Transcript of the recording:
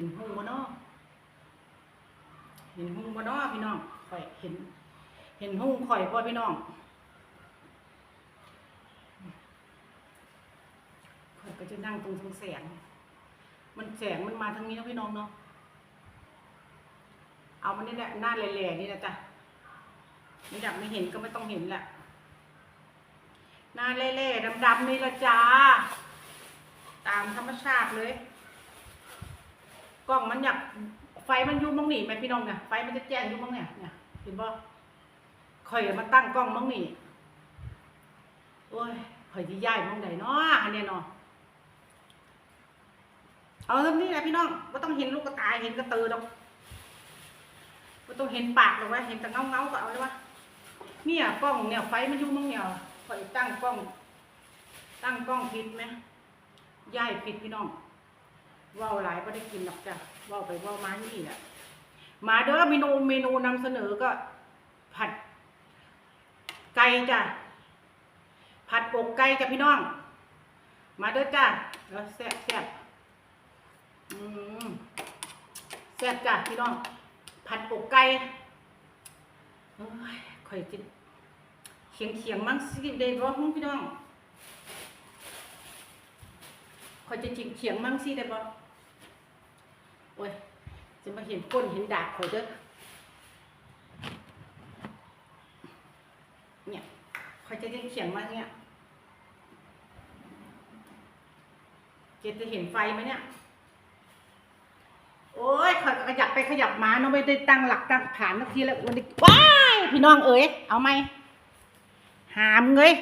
ห็นหงบ่นาะเห็นหงบ่นาะพี่น้องข่อยเห็น เห็นหงข่อยพ่อพี่น้องข่อยก็จะนั่งตรงทางแสง มันแสงมันมาทางนี้นะพี่น้องเนาะเอามันนี่แหละหน้าแหล่ๆนี่นะจ๊ะไม่อยากไม่เห็นก็ไม่ต้องเห็นแหละหน้าเล่ๆดำๆนี่ละจ้า ตามธรรมชาติเลย กล้องมันอยากไฟมันอยู่มังนี่ไหมพี่น้องเนี่ยไฟมันจะแจ้งอยู่มังเนี่ยเนี่ยเห็นบ่ข่อยมาตั้งกล้องมังนี่โอ้ยข่อยที่ย้ายมังไหนเนาะอันเนี้ยเนาะเอาเท่านี้แหละพี่น้องไม่ต้องเห็นลูกกระตายเห็นกระตือดอกไม่ต้องเห็นปากหรอกวะเห็นแต่เงาเงาก็เอาเลยวะเนี่ยกล้องเนี่ยไฟมันอยู่มังเนี่ยข่อยตั้งกล้อง ตั้งกล้องผิดไหมย้ายผิดพี่น้อง ว่าวหลายก็ได้กินหรอกจ้ะว่าวไปว่าวมานี่แหละมาเด้อเมนูเมนูนำเสนอก็ ผัด ไก่จ้ะผัดอกไก่จ้ะพี่น้อง มาเด้อจ้ะแล้วแซ่บแซ่บอืมแซ่บจ้ะพี่น้อง ผัดอกไก่โอ้ยข่อยจิเขียงเขียงมั้งสิเดย์ร้องพี่น้อง ข่ อยจะจิงเขียงมั่งสิได้บ่โอ้ย จะมาเห็นก้นเห็นดากข่อยเด้อเนี่ยข่อยจะจิงเขียงมาเนี่ยเจจะเห็นไฟไหมเนี่ย โอ้ยขอยขยับไปขยับมาเนาะไม่ได้ตั้งหลักตั้งฐานสักทีแล้ววันนี้ว้ายพี่น้องเอ๋ยเอาไหมหามเงย